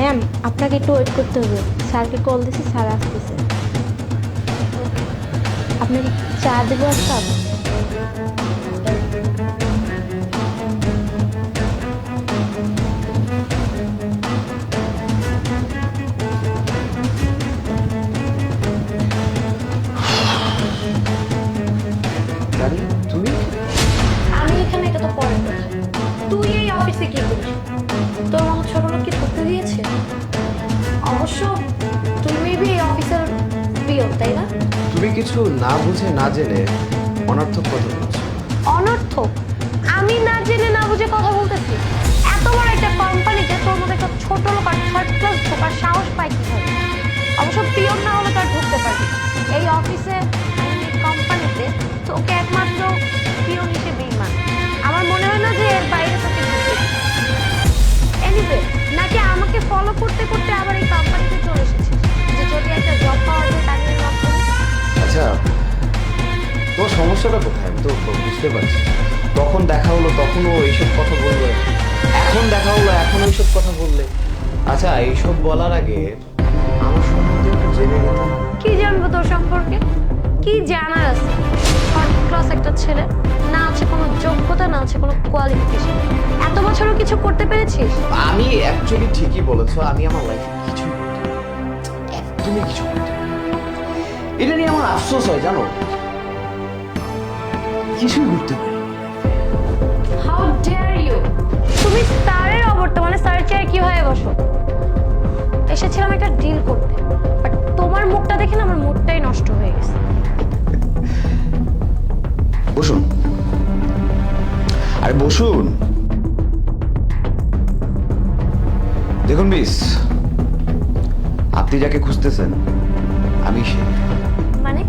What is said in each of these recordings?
Ma'am আপনাকে একটু wait করতে হবে। স্যারকে কল দিছি স্যার আসতেছে। আপনাকে চা দেবো এক কাপ আমি এখানে এটা তো পরে তুই এই অফিসে কি করিস তাই না? তুমি কিছু না বুঝে না জেনে অনর্থক কথা বলছো। অনর্থক? আমি না জেনে না বুঝে কথা বলতেছি। এত বড় একটা কোম্পানিতে তোর মতো একটা ছোট লোক আর থার্ড ক্লাস ঢোকার সাহস পায় কীভাবে? অবশ্য পিয়ন না হলে তার ঢুকতে পারবি। এই অফিসে কোম্পানিতে তোকে একমাত্র পিয়ন হিসেবেই মান। আমার মনে হয় না যে এর বাইরে তোকে এনিওয়ে নাকি আমাকে ফলো করতে করতে আবার এই কোম্পানিতে সমস্যাটা কোথায়? আমি তো বুঝতে পারছি। তখন দেখা হলো তখনও এইসব কথা বললে এখন দেখা হলো এখন এইসব কথা বললে। আচ্ছা এইসব বলার আগে আমার সম্বন্ধে একটু জেনে নিতাম কি জানব তোর সম্পর্কে? কি জানার আছে? ফার্স্ট ক্লাস একটা ছেলে না আছে কোনো যোগ্যতা না আছে কোনো কোয়ালিফিকেশন এত বছরও কিছু করতে পেরেছিস? আমি অ্যাকচুয়ালি ঠিকই বলেছ আমি আমার লাইফে কিছু একদমই কিছু করতে এটা নিয়ে আমার আফসোস হয় জানো? কিছুই করতে পারি হাউ ডেয়ার ইউ তুমি স্যারের অবর্তমানে স্যারের চেয়ারে কি হয়ে বসো? এসেছিলাম একটা ডিল করতে বাট তোমার মুখটা দেখে না আমার মুডটাই নষ্ট হয়ে গেছে। বসুন। আরে বসুন। দেখুন মিস আপনি যাকে খুঁজতেছেন আমি সে। মানে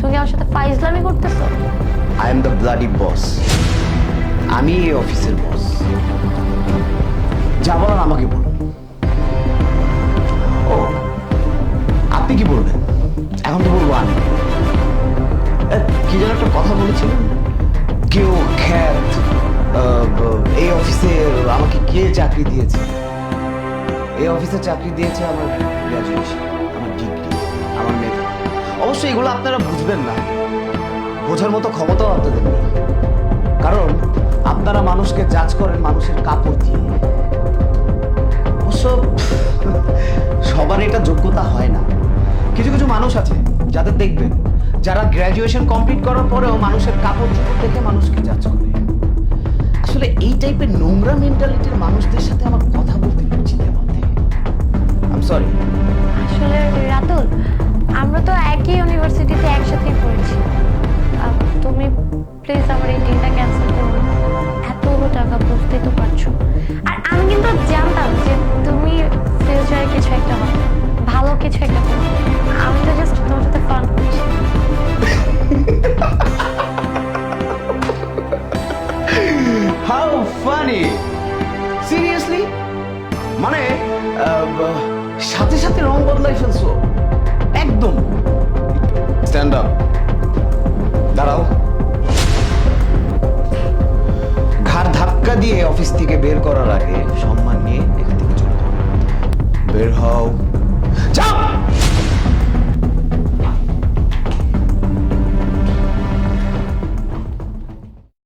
তুমি আমার সাথে ফাইজলামি করতেছো? I am the bloody boss আমি এই অফিসের বস যা বলার আমাকে বলুন। ও, আপনি কি বলবেন? এখন তো বলব আমি। কি যেন একটা কথা বলেছিলেন? কেউ খ্যাত এই অফিসে আমাকে কে চাকরি দিয়েছে? এই অফিসে চাকরি দিয়েছে আমার গ্র্যাজুয়েশন আমার ডিগ্রি আমার মেধা অবশ্যই এগুলো আপনারা বুঝবেন না। বোঝার মতো ক্ষমতাও আপনাদের নেই। কারণ আপনারা মানুষকে জাজ করেন মানুষের কাপড় দিয়ে। অবশ্য সবার এটা যোগ্যতা হয় না। কিছু কিছু মানুষ আছে যাদের দেখবেন, যারা গ্র্যাজুয়েশন কমপ্লিট করার পরেও মানুষের কাপড় চোপড় দেখে মানুষকে জাজ করে। আসলে এই টাইপের নোংরা মেন্টালিটির মানুষদের সাথে আমার কথা বলতে লজ্জিতের মধ্যে আই সরি প্লিজ আমার এই ডিলটা ক্যান্সেল করো। না। এতগুলো টাকা বুঝতেই তো পারছ। আর আমি কিন্তু জানতাম যে তুমি ফিউচারে কিছু একটা হবে ভালো কিছু একটা করবে আমি তো জাস্ট তোমার সাথে ফান করছি। হাউ ফানি সিরিয়াসলি মানে সাথে সাথে রং বদলাই ফেলছো। একদম। স্ট্যান্ড আপ দাঁড়াও। দিয়ে অফিস থেকে বের করার আগে সম্মান নিয়ে এখান থেকে চলে যাও। বের হও।